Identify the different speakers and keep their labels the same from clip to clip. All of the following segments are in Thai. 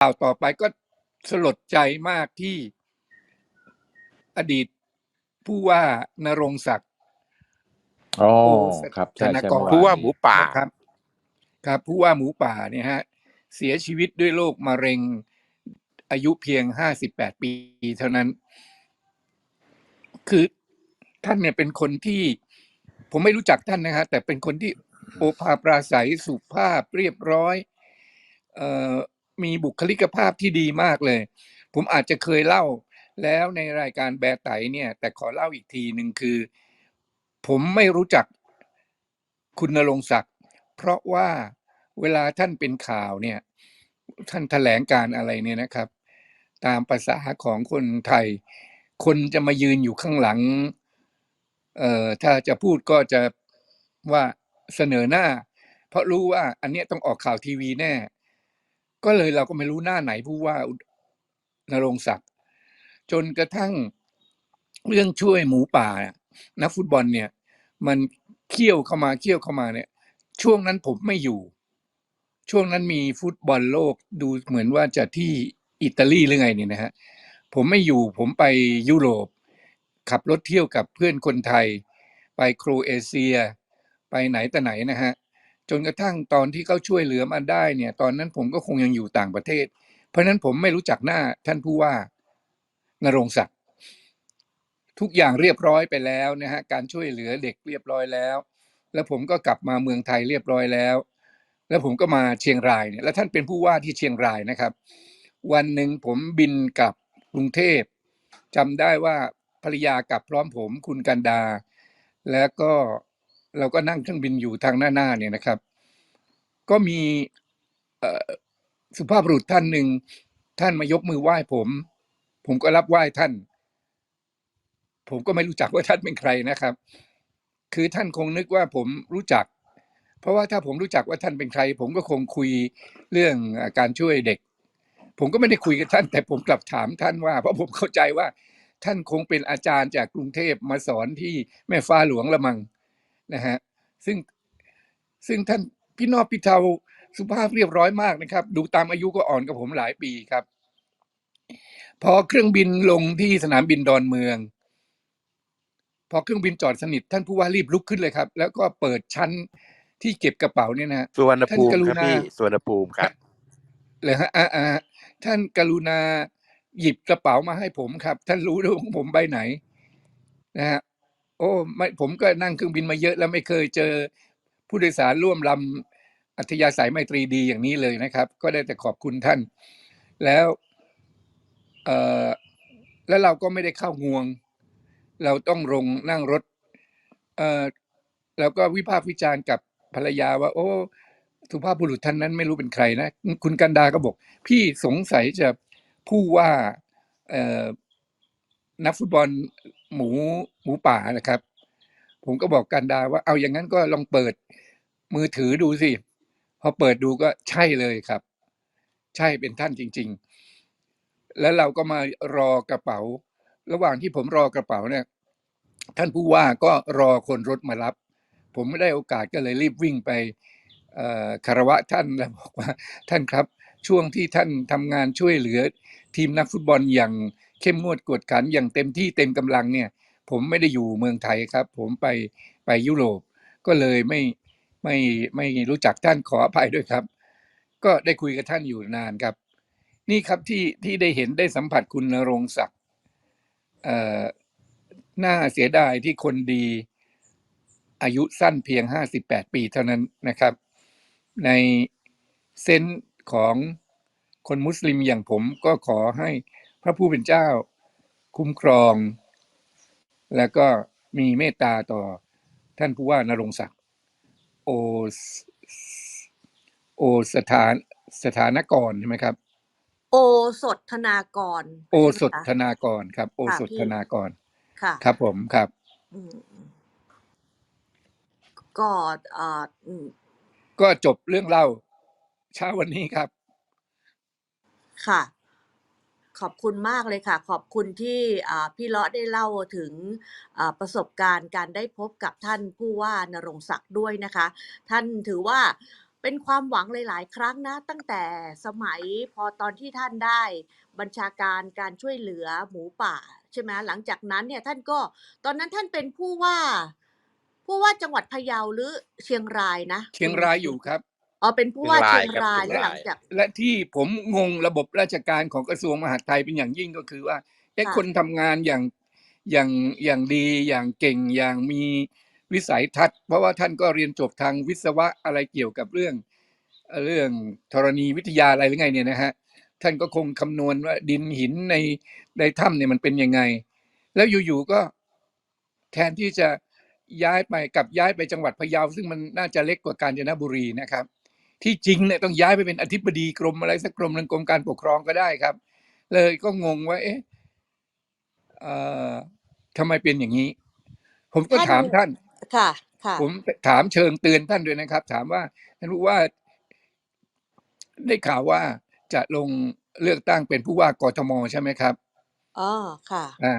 Speaker 1: ข่าวต่อไปก็สลดใจมากที่อดีตผู้ว่านรงศักดิ์
Speaker 2: อ๋อ
Speaker 1: โอ้
Speaker 2: ครับ
Speaker 1: ธ
Speaker 2: ใช่
Speaker 1: นากร
Speaker 2: ใช่เมื่อ
Speaker 3: ผู้
Speaker 2: วาน
Speaker 3: ว่าห
Speaker 2: นี้
Speaker 3: มูป่า
Speaker 1: นะครับ ครับผู้ว่าหมูป่าเนี่ยฮะ เสียชีวิตด้วยโรคมะเร็ง อายุเพียงห้าสิบแปดปีเท่านั้น คือท่านเนี่ยเป็นคนที่ ผมไม่รู้จักท่านนะฮะแต่เป็นคนที่โอภาปราศัยสุภาพเรียบร้อย เอ่อ มีบุคลิกภาพที่ดีมากเลย ผมอาจจะเคยเล่าแล้วในรายการแบร์ไตเนี่ย แต่ขอเล่าอีกทีหนึ่งคือ ผมไม่รู้จักคุณนรงศักดิ์เพราะว่าเวลาท่านเป็นข่าวเนี่ย ท่านแถลงการอะไรเนี่ยนะครับ ตามภาษาของคนไทย คนจะมายืนอยู่ข้างหลังเอ่อถ้าจะพูดก็จะว่าเสนอหน้า เพราะรู้ว่าอันเนี้ยต้องออกข่าวทีวีแน่ ก็เลยเราก็ไม่รู้หน้าไหนผู้ว่านรงศักดิ์จนกระทั่งเรื่องช่วยหมูป่านักฟุตบอลเนี่ย มันเคี่ยวเข้ามาเคี่ยวเข้ามาเนี่ย ช่วงนั้นผมไม่อยู่ ช่วงนั้นมีฟุตบอลโลกดูเหมือนว่าจะที่อิตาลีหรือไงเนี่ยนะฮะผมไม่อยู่ผมไปยุโรป ขับรถเที่ยวกับเพื่อนคนไทย ไปโครเอเชีย ไปไหนแต่ไหนนะฮะ จนกระทั่งตอนที่เขาช่วยเหลือมาได้เนี่ย ตอนนั้นผมก็คงยังอยู่ต่างประเทศ เพราะนั้นผมไม่รู้จักหน้าท่านผู้ว่านรงศักดิ์ทุกอย่างเรียบร้อยไปแล้วนะฮะการช่วยเหลือเด็กเรียบร้อยแล้ว แล้วผมก็กลับมาเมืองไทยเรียบร้อยแล้ว แล้วผมก็มาเชียงรายเนี่ยแล้วท่านเป็นผู้ว่าที่เชียงรายนะครับ วันหนึ่งผมบินกลับกรุงเทพจำได้ว่าภรรยากลับพร้อมผมคุณกันดา แล้วก็ เราก็นั่งเครื่องบินอยู่ทางหน้าหน้าๆเนี่ยนะครับ ก็มีสุภาพบุรุษท่านหนึ่งท่านมายกมือไหว้ผม ผมก็รับไหว้ท่าน ผมก็ไม่รู้จักว่าท่านเป็นใครนะครับ คือท่านคงนึกว่าผมรู้จัก เพราะว่าถ้าผมรู้จักว่าท่านเป็นใคร ผมก็คงคุยเรื่องการช่วยเด็ก ผมก็ไม่ได้คุยกับท่าน แต่ผมกลับถามท่านว่า เพราะผมเข้าใจว่า ท่านคงเป็นอาจารย์จากกรุงเทพมาสอนที่แม่ฟ้าหลวงละมัง นะฮะซึ่งซึ่งท่านพี่นอบพี่เทาสุภาพเรียบร้อยมากนะครับ ดูตามอายุก็อ่อนกับผมหลายปีครับ พอเครื่องบินลงที่สนามบินดอนเมือง พอเครื่องบินจอดสนิท ท่านผู้ว่ารีบลุกขึ้นเลยครับ แล้วก็เปิดชั้นที่เก็บกระเป๋าเนี่ยนะฮะ
Speaker 3: สุวรรณ
Speaker 1: ท่าน
Speaker 3: ภูมิ
Speaker 1: กรุ
Speaker 3: ครับ
Speaker 1: ณา
Speaker 3: พี่สุวรรณภูมิครับ
Speaker 1: เลยฮะอ่าอ่าท่านกรุณาหยิบกระเป๋ามาให้ผมครับ ท่านรู้ด้วยว่าของผมใบไหน นะฮะ โอ้ไม่ผมก็นั่งเครื่องบินมาเยอะแล้วไม่เคยเจอผู้โดยสารร่วมลำอัธยาศัยไมตรีดีอย่างนี้เลยนะครับ ก็ได้แต่ขอบคุณท่าน แล้วเออแล้วเราก็ไม่ได้เข้างวง เราต้องลงนั่งรถเออแล้วก็วิพากษ์วิจารณ์กับภรรยาว่า โอ้สุภาพบุรุษท่านนั้นไม่รู้เป็นใครนะ คุณกันดาก็บอก พี่สงสัยจะผู้ว่านักฟุตบอล หมูหมูป่านะครับ ผมก็บอกกันดาว่าเอาอย่างนั้นก็ลองเปิดมือถือดูสิพอเปิดดูก็ใช่เลยครับ ใช่เป็นท่านจริง ๆ แล้วเราก็มารอกระเป๋า ระหว่างที่ผมรอกระเป๋าเนี่ย ท่านผู้ว่าก็รอคนรถมารับ ผมไม่ได้โอกาสก็เลยรีบวิ่งไปเอ่อคารวะท่านแล้วบอกว่าท่านครับ ช่วงที่ท่านทำงานช่วยเหลือทีมนักฟุตบอลอย่าง เข้มงวดกวดขันอย่างเต็มที่เต็มกำลังเนี่ย ผมไม่ได้อยู่เมืองไทยครับ ผมไปไปยุโรปก็เลยไม่ไม่ไม่รู้จักท่านขออภัยด้วยครับ ก็ได้คุยกับท่านอยู่นานครับ นี่ครับที่ที่ได้เห็นได้สัมผัสคุณนรงศักดิ์เอ่อน่าเสียดายที่คนดีอายุสั้นเพียงห้าสิบแปดปีเท่านั้นนะครับ ในเซนส์ของคนมุสลิมอย่างผมก็ขอให้ พระผู้เป็นเจ้า คุ้มครอง แล้วก็มีเมตตาต่อท่านผู้ว่านรงศักดิ์โอสโอสถานสถานกรใช่ไหมครับ
Speaker 4: โอสถธนากร
Speaker 1: โอ
Speaker 4: ใช่ไหม
Speaker 1: สถ
Speaker 4: คะ
Speaker 1: ธนากรครับ โอ
Speaker 4: ค่ะ
Speaker 1: สถ
Speaker 4: พี่
Speaker 1: ธนากร
Speaker 4: ค่ะ
Speaker 1: ครับผมครับ
Speaker 4: อืมก็เอ่ออืม
Speaker 1: ก็จบเรื่องเล่าเช้าวันนี้ครับ
Speaker 4: ค่ะ ขอบคุณมากเลยค่ะ ขอบคุณที่พี่เลาะได้เล่าถึงประสบการณ์การได้พบกับท่านผู้ว่านรงศักดิ์ด้วยนะคะ ท่านถือว่าเป็นความหวังหลาย ๆ ครั้งนะ ตั้งแต่สมัยพอตอนที่ท่านได้บัญชาการการช่วยเหลือหมูป่าใช่ไหมหลังจากนั้นเนี่ยท่านก็ตอนนั้นท่านเป็นผู้ว่า ผู้ว่าจังหวัดพะเยาหรือเชียงรายนะ
Speaker 1: เชียงรายอยู่ครับ
Speaker 4: อ๋อเป็นผู้ว่า
Speaker 2: เชี
Speaker 4: เชี
Speaker 2: ย
Speaker 4: ย
Speaker 2: ง
Speaker 4: ง
Speaker 2: รารา
Speaker 4: ยย
Speaker 2: ครับ
Speaker 4: แล้วหลัง
Speaker 2: เชียงราย
Speaker 4: จาก
Speaker 1: และที่ผมงงระบบราชการของกระทรวงมหาดไทยเป็นอย่างยิ่งก็คือว่าเอ๊ะ
Speaker 4: ค่ะ
Speaker 1: คนทำงานอย่างอย่างอย่างดีอย่างเก่งอย่างมีวิสัยทัศน์เพราะว่าท่านก็เรียนจบทางวิศวะอะไรเกี่ยวกับเรื่องเอ่อเรื่องธรณีวิทยาอะไรหรือไงเนี่ยนะฮะท่านก็คงคำนวณว่าดินหินในในถ้ำเนี่ยมันเป็นยังไง แล้วอยู่ๆก็แทนที่จะย้ายไปกลับย้ายไปจังหวัดพะเยาซึ่งมันน่าจะเล็กกว่ากาญจนบุรีนะครับ ที่จริงเนี่ยต้องย้ายไปเป็นอธิบดีกรมอะไรสักกรมหนึ่งกรมการปกครองก็ได้ครับ เลยก็งงว่า เอ๊ะเอ่อทำไมเป็นอย่างนี้ ผมก็
Speaker 4: ท่าน
Speaker 1: ถามท่าน
Speaker 4: ค่ะค่ะ
Speaker 1: ผมถามเชิงเตือนท่านด้วยนะครับ ถามว่าท่านรู้ว่า ได้ข่าวว่าจะลงเลือกตั้งเป็นผู้ว่ากทมใช่ไหมครับ
Speaker 4: อ๋อค่ะ
Speaker 1: อ่า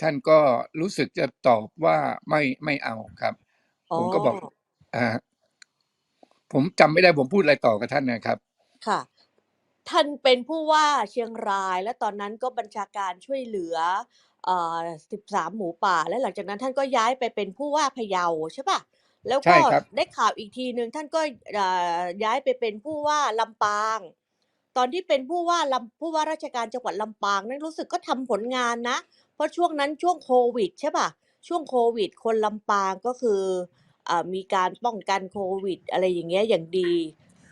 Speaker 1: ท่านก็รู้สึกจะตอบว่าไม่ไม่เอาครับ ผมก็บอกอ่า ผมจำไม่ได้ผมพูดอะไรต่อกับท่านนะครับ
Speaker 4: ค่ะ ท่านเป็นผู้ว่าเชียงราย และตอนนั้นก็บัญชาการช่วยเหลือเอ่อ13 หมูป่า และหลังจากนั้นท่านก็ย้ายไปเป็นผู้ว่าพะเยาใช่ปะแล้ว
Speaker 1: ใช่
Speaker 4: ก็
Speaker 1: ครับ
Speaker 4: ได้ข่าวอีกทีหนึ่งท่านก็เอ่อย้ายไปเป็นผู้ว่าลำปาง ตอนที่เป็นผู้ว่าลำผู้ว่าราชการจังหวัดลำปางนั้นรู้สึกก็ทำผลงานนะ เพราะช่วงนั้นช่วงโควิดใช่ปะช่วงโควิด คนลำปางก็คือเอ่อ มีการป้องกันโควิด อะไรอย่างเงี้ยอย่างดี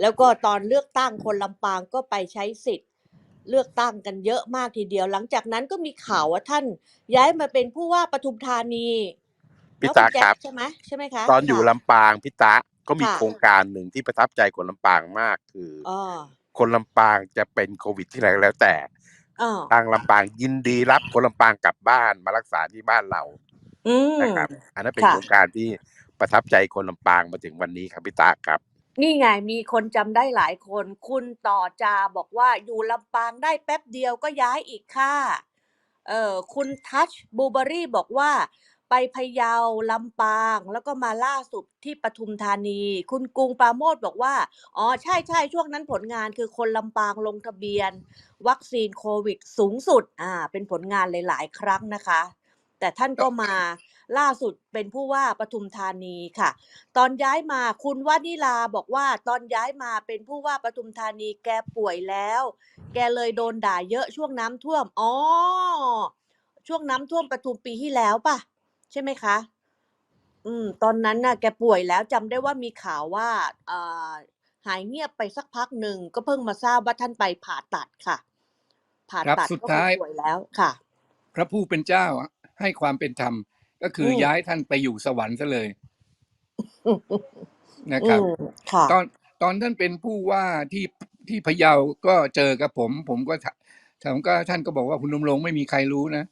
Speaker 4: แล้วก็ตอนเลือกตั้งคนลำปางก็ไปใช้สิทธิ์ เลือกตั้งกันเยอะมากทีเดียว หลังจากนั้นก็มีข่าวว่าท่านย้ายมาเป็นผู้ว่าปทุมธานี
Speaker 2: พี่
Speaker 4: แล้ว
Speaker 2: ตา
Speaker 4: คุณแจ็
Speaker 2: ครั
Speaker 4: ค
Speaker 2: บ
Speaker 4: ใช่ไหมใช่ไหมคะ
Speaker 2: ตอนอยู่
Speaker 4: ค่ะ
Speaker 2: ลำปางพี่ตะก็มี
Speaker 4: ค่ะ
Speaker 2: โครงการหนึ่งที่ประทับใจคนลำปางมากคืออ
Speaker 4: อ๋อ
Speaker 2: คนลำปางจะเป็นโควิดที่ไหนก็แล้วแต่
Speaker 4: อ๋อ
Speaker 2: ทางลำปางยินดีรับคนลำปางกลับบ้านมารักษาที่บ้านเรา
Speaker 4: อืม
Speaker 2: นะครับ อันนั้นเป็น
Speaker 4: ค่ะ
Speaker 2: โครงการที่ ประทับใจคนลำปางมาถึงวันนี้ครับพี่ตาครับ
Speaker 4: นี่ไงมีคนจำได้หลายคน คุณต่อจาบอกว่าอยู่ลำปางได้แป๊บเดียวก็ย้ายอีกค่ะเออคุณทัชบูเบอรี่บอกว่า ไปพะเยาลำปาง แล้วก็มาล่าสุดที่ปทุมธานี คุณกรุงปราโมทบอกว่า อ๋อใช่ใช่ช่วงนั้นผลงานคือคนลำปางลงทะเบียน วัคซีนโควิดสูงสุดอ่าเป็นผลงานหลาย ๆ ครั้งนะคะ แต่ท่านก็มา ล่าสุดเป็นผู้ว่าปทุมธานีค่ะ ตอนย้ายมาคุณวานิลาบอกว่าตอนย้ายมาเป็นผู้ว่าปทุมธานีแกป่วยแล้ว แกเลยโดนด่าเยอะช่วงน้ำท่วมอ๋อช่วงน้ำท่วมปทุมปีที่แล้วป่ะ ใช่ไหมคะ อืม ตอนนั้นน่ะแกป่วยแล้วจำได้ว่ามีข่าวว่าเอ่อหายเงียบไปสักพักหนึ่งก็เพิ่งมาทราบว่าท่านไปผ่าตัดค่ะ ผ่า
Speaker 1: ครับ
Speaker 4: ตัด
Speaker 1: สุด
Speaker 4: ก็คือ
Speaker 1: ท้าย
Speaker 4: ป่วยแล้วค่ะ
Speaker 1: พระผู้เป็นเจ้าให้ความเป็นธรรม ก็คืออ
Speaker 4: ม
Speaker 1: ย้ายท่านไปอยู่สวรรค์ซะเลย
Speaker 4: อืม
Speaker 1: นะครับ
Speaker 4: ค่ะ
Speaker 1: ตอนตอนท่านเป็นผู้ว่าที่ที่พะเยาก็เจอกับผม ผมก็ถถามก็ท่านก็บอกว่าคุณดำรงไม่มีใครรู้นะ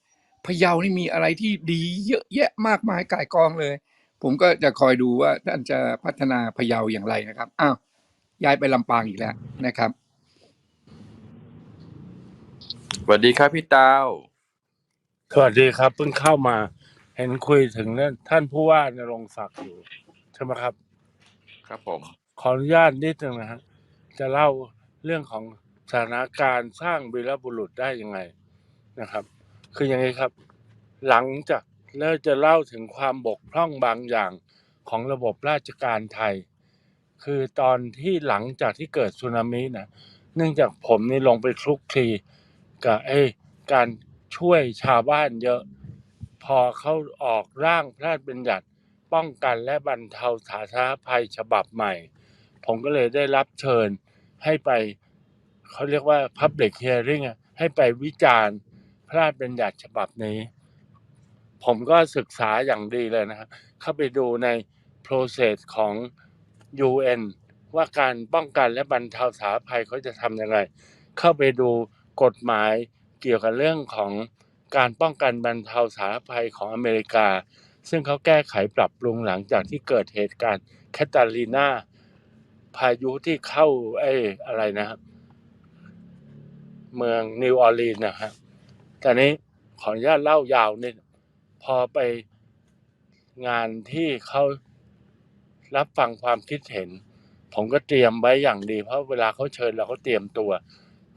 Speaker 1: พะเยานี่มีอะไรที่ดีเยอะแยะมากมายก่ายกองเลย ผมก็จะคอยดูว่าท่านจะพัฒนาพะเยาอย่างไรนะครับอ้าวย้ายไปลำปางอีกแล้วนะครับ
Speaker 3: สวัสดีครับพี่ดาว
Speaker 5: สวัสดีครับเพิ่งเข้ามา เห็นคุยถึงเรื่องท่านผู้ว่านรงศักดิ์อยู่ใช่ไหมครับ
Speaker 3: ครับผม
Speaker 5: ขออนุญาตนิดนึงนะฮะจะเล่าเรื่องของสถานการณ์สร้างวีรบุรุษได้ยังไงนะครับ คืออย่างนี้ครับ หลังจากเริ่มจะเล่าถึงความบกพร่องบางอย่างของระบบราชการไทย คือตอนที่หลังจากที่เกิดสึนามินะเนื่องจากผมนี่ลงไปคลุกคลีกับไอ้การช่วยชาวบ้านเยอะ พอเขาออกร่างพระราชบัญญัติป้องกันและบรรเทาสาธารณภัยฉบับใหม่ ผมก็เลยได้รับเชิญให้ไปเขาเรียกว่า Public Hearing ให้ไปวิจารณ์พระราชบัญญัติฉบับนี้ ผมก็ศึกษาอย่างดีเลยนะครับ เข้าไปดูใน process ของ UN ว่าการป้องกันและบรรเทาสาธารณภัยเขาจะทำยังไง เข้าไปดูกฎหมายเกี่ยวกับเรื่องของ การป้องกันบรรเทาสาธารณภัยของอเมริกา ซึ่งเขาแก้ไขปรับปรุงหลังจากที่เกิดเหตุการณ์แคทาลีนาพายุที่เข้าไอ้อะไรนะครับเมืองนิวออร์ลีนส์นะครับแต่นี้ขออนุญาตเล่ายาวนิดพอไปงานที่เขารับฟังความคิดเห็น ผมก็เตรียมไว้อย่างดี เพราะเวลาเขาเชิญเราก็เตรียมตัว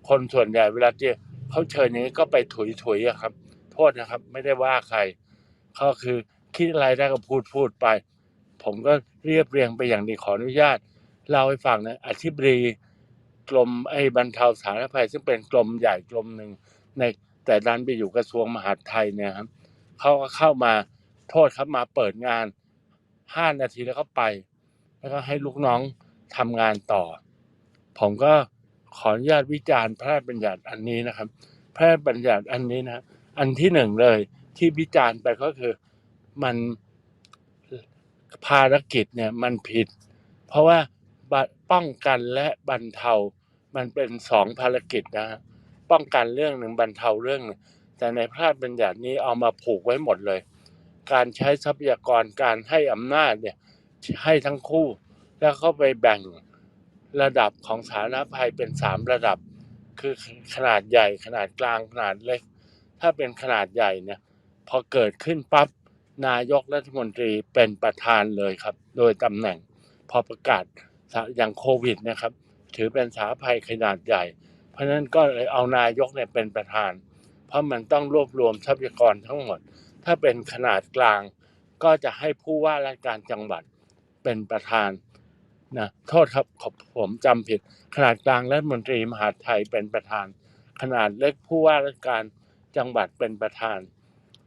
Speaker 5: คนส่วนใหญ่เวลาเตรียม เขาเชิญอย่างนี้ก็ไปถุยๆอะครับ โทษนะครับ ไม่ได้ว่าใคร ก็คือคิดอะไรได้ก็พูดพูดไป ผมก็เรียบเรียงไปอย่างดีขออนุญาตเล่าให้ฟังนะอธิบดีกรมไอ้บรรเทาสาธารณภัย ซึ่งเป็นกรมใหญ่กรมหนึ่งในแต่ดันไปอยู่กระทรวงมหาดไทยเนี่ยครับเขาก็เข้ามาโทษครับมาเปิดงานห้านาทีแล้วก็ไป แล้วก็ให้ลูกน้องทำงานต่อ ผมก็ ขออนุญาตวิจารณ์พระราชบัญญัติอันนี้นะครับ พระราชบัญญัติอันนี้นะ อันที่หนึ่งเลยที่วิจารณ์ไปก็คือมันภารกิจเนี่ยมันผิด เพราะว่าป้องกันและบรรเทา มันเป็นสองภารกิจนะป้องกันเรื่องหนึ่งบรรเทาเรื่องหนึ่งแต่ในพระราชบัญญัตินี้เอามาผูกไว้หมดเลย การใช้ทรัพยากรการให้อำนาจเนี่ยให้ทั้งคู่ แล้วก็ไปแบ่ง ระดับของสาธารณภัยเป็นสามระดับ คือขนาดใหญ่ขนาดกลางขนาดเล็ก ถ้าเป็นขนาดใหญ่เนี่ยพอเกิดขึ้นปั๊บนายกรัฐมนตรีเป็นประธานเลยครับ โดยตำแหน่งพอประกาศอย่างโควิดนะครับ ถือเป็นสาธารณภัยขนาดใหญ่ เพราะฉะนั้นก็เลยเอานายกเนี่ยเป็นประธาน เพราะมันต้องรวบรวมทรัพยากรทั้งหมด ถ้าเป็นขนาดกลาง ก็จะให้ผู้ว่าราชการจังหวัดเป็นประธาน นะโทษครับขอผมจำผิด ขนาดกลางรัฐมนตรีมหาดไทยเป็นประธาน ขนาดเล็กผู้ว่าราชการจังหวัดเป็นประธาน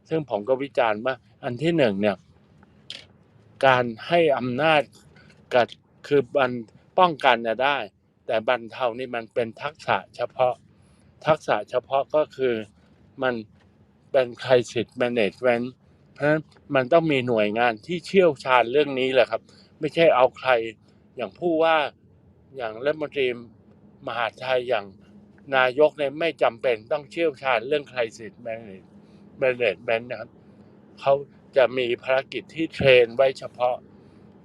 Speaker 5: ซึ่งผมก็วิจารณ์ว่าอันที่หนึ่งเนี่ยการให้อำนาจกับคือบันป้องกันน่ะได้ แต่บรรเทานี่มันเป็นทักษะเฉพาะ ทักษะเฉพาะก็คือมันเป็น crisis management เพราะฉะนั้นมันต้องมีหน่วยงานที่เชี่ยวชาญเรื่องนี้แหละครับ ไม่ใช่เอาใคร อย่างผู้ว่าอย่างรัฐมนตรีมหาไทยอย่างนายกเนี่ยไม่จำเป็นต้องเชี่ยวชาญเรื่อง crisis management นนะครับเขาจะมีภารกิจที่เทรนไว้เฉพาะ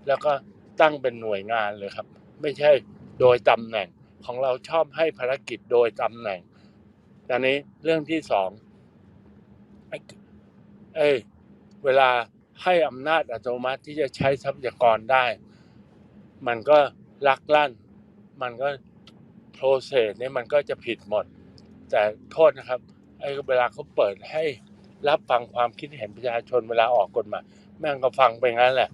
Speaker 5: แล้วก็ตั้งเป็นหน่วยงานเลยครับ ไม่ใช่โดยตำแหน่งของเราชอบให้ภารกิจโดยตำแหน่งตอนนี้เรื่องที่สองไอ้เอ้เวลาให้อำนาจอัตโนมัติที่จะใช้ทรัพยากรได้ มันก็ลักลั่น มันก็โปรเซสเนี่ยมันก็จะผิดหมด แต่โทษนะครับไอ้เวลาเขาเปิดให้รับฟังความคิดเห็นประชาชนเวลาออกกฎหมายแม่งก็ฟังไปงั้นแหละ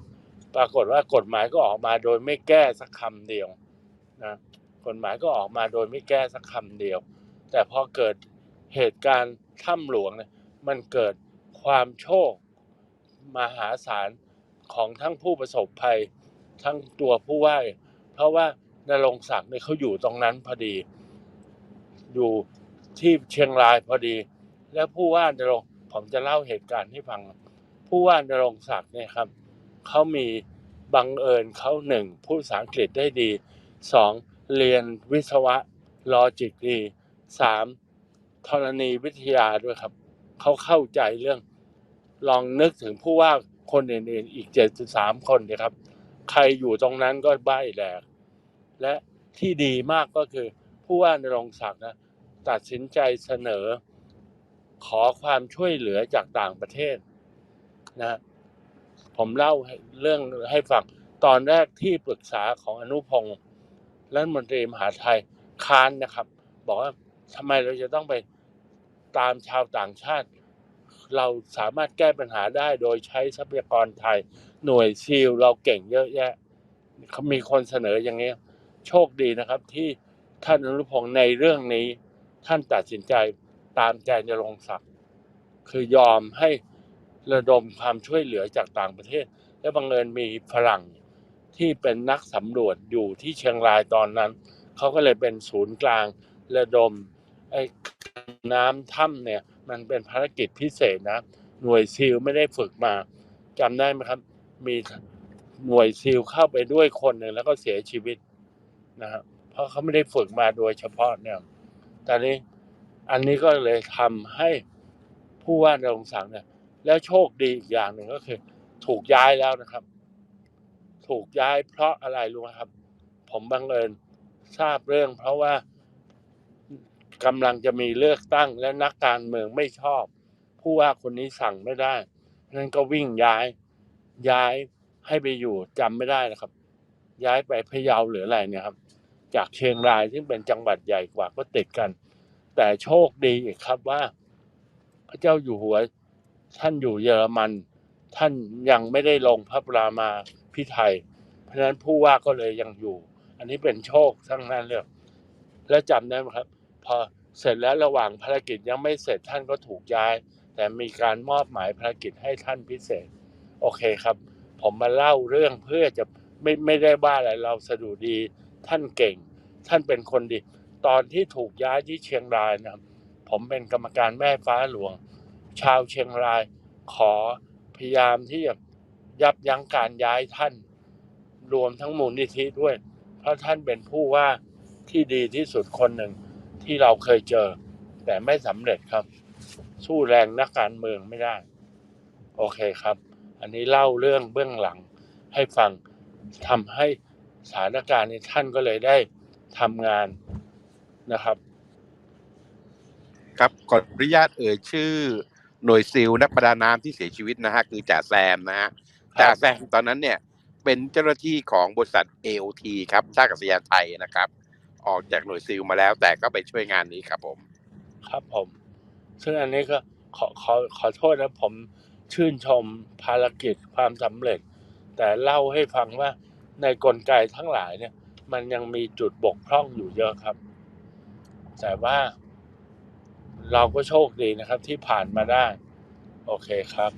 Speaker 5: ปรากฏว่ากฎหมายก็ออกมาโดยไม่แก้สักคำเดียวนะกฎหมายก็ออกมาโดยไม่แก้สักคำเดียว แต่พอเกิดเหตุการณ์ถ้ำหลวงเนี่ยมันเกิดความโชคมหาศาลของทั้งผู้ประสบภัย ทั้งตัวผู้ว่า เพราะว่านรงศักดิ์เนี่ยเขาอยู่ตรงนั้นพอดี อยู่ที่เชียงรายพอดี แล้วผู้ว่านรงผมจะเล่าเหตุการณ์ให้ฟัง ผู้ว่านรงศักดิ์เนี่ยครับเขามีบังเอิญเขาหนึ่งพูดภาษาอังกฤษได้ดีสองเรียนวิศวะลอจิกดีสามธรณีวิทยาด้วยครับ เขาเข้าใจเรื่อง ลองนึกถึงผู้ว่าคนอื่นๆ อีกเจ็ดสามคนเนี่ยครับ ใครอยู่ตรงนั้นก็ใบ้แหลกและที่ดีมากก็คือ ผู้ว่านรงศักดิ์นะตัดสินใจเสนอ ขอความช่วยเหลือจากต่างประเทศนะผมเล่าเรื่องให้ฟังตอนแรกที่ปรึกษาของอนุพงศ์รัฐมนตรีมหาไทยค้านนะครับ บอกว่าทำไมเราจะต้องไปตามชาวต่างชาติ เราสามารถแก้ปัญหาได้โดยใช้ทรัพยากรไทย หน่วยซีลเราเก่งเยอะแยะเขามีคนเสนออย่างนี้โชคดีนะครับ ที่ท่านอนุพงศ์ในเรื่องนี้ ท่านตัดสินใจตามใจนรงศักดิ์คือยอมให้ระดมความช่วยเหลือจากต่างประเทศ และบังเอิญมีฝรั่งที่เป็นนักสำรวจอยู่ที่เชียงรายตอนนั้น เขาก็เลยเป็นศูนย์กลางระดมไอ้น้ำถ้ำเนี่ย มันเป็นภารกิจพิเศษนะ หน่วยซีลไม่ได้ฝึกมาจำได้ไหมครับ มีหน่วยซีลเข้าไปด้วยคนหนึ่งแล้วก็เสียชีวิตนะครับเพราะเขาไม่ได้ฝึกมาโดยเฉพาะเนี่ยตอนนี้อันนี้ก็เลยทำให้ผู้ว่านรงค์ศักดิ์เนี่ย แล้วโชคดีอีกอย่างหนึ่งก็คือ ถูกย้ายแล้วนะครับ ถูกย้ายเพราะอะไรรู้ไหมครับ ผมบังเอิญทราบเรื่อง เพราะว่ากำลังจะมีเลือกตั้งและนักการเมืองไม่ชอบ ผู้ว่าคนนี้สั่งไม่ได้นั้นก็วิ่งย้าย ย้ายให้ไปอยู่จำไม่ได้นะครับ ย้ายไปพะเยาหรืออะไรเนี่ยครับ จากเชียงรายซึ่งเป็นจังหวัดใหญ่กว่าก็ติดกัน แต่โชคดีอีกครับว่า พระเจ้าอยู่หัว ท่านอยู่เยอรมัน ท่านยังไม่ได้ลงพระปรามาพิไทย เพราะฉะนั้นผู้ว่าก็เลยยังอยู่ อันนี้เป็นโชคทั้งนั้นเลยและจำได้ไหมครับ พอเสร็จแล้วระหว่างภารกิจยังไม่เสร็จท่านก็ถูกย้าย แต่มีการมอบหมายภารกิจให้ท่านพิเศษ โอเคครับ ผมมาเล่าเรื่องเพื่อจะไม่ไม่ได้ว่าอะไรเราสะดุดีท่านเก่ง ท่านเป็นคนดี ตอนที่ถูกย้ายที่เชียงรายนะครับผมเป็นกรรมการแม่ฟ้าหลวง ชาวเชียงรายขอพยายามที่จะยับยั้งการย้ายท่าน รวมทั้งมูลนิธิด้วย เพราะท่านเป็นผู้ว่าที่ดีที่สุดคนหนึ่งที่เราเคยเจอ แต่ไม่สำเร็จครับ สู้แรงนักการเมืองไม่ได้ โอเคครับ อันนี้เล่าเรื่องเบื้องหลังให้ฟังทำให้สถานการณ์นี้ท่านก็เลยได้ทำงานนะครับ
Speaker 2: ครับขออนุญาตเอ่ยชื่อหน่วยซิลนักประดาน้ำที่เสียชีวิตนะฮะคือจ่าแซมนะฮะ
Speaker 5: ครับ
Speaker 2: จ่าแซมตอนนั้นเนี่ยเป็นเจ้าหน้าที่ของบริษัท AOT ครับท่าอากาศยานไทยนะครับ ออกจากหน่วยซิลมาแล้วแต่ก็ไปช่วยงานนี้ครับผม
Speaker 5: ครับผม ซึ่งอันนี้ก็ขอขอขอโทษนะผม ชื่นชมภารกิจความสำเร็จ แต่เล่าให้ฟังว่าในกลไกทั้งหลายเนี่ย มันยังมีจุดบกพร่องอยู่เยอะครับ แต่ว่า เราก็โชคดีนะครับที่ผ่านมาได้ โอเคครับ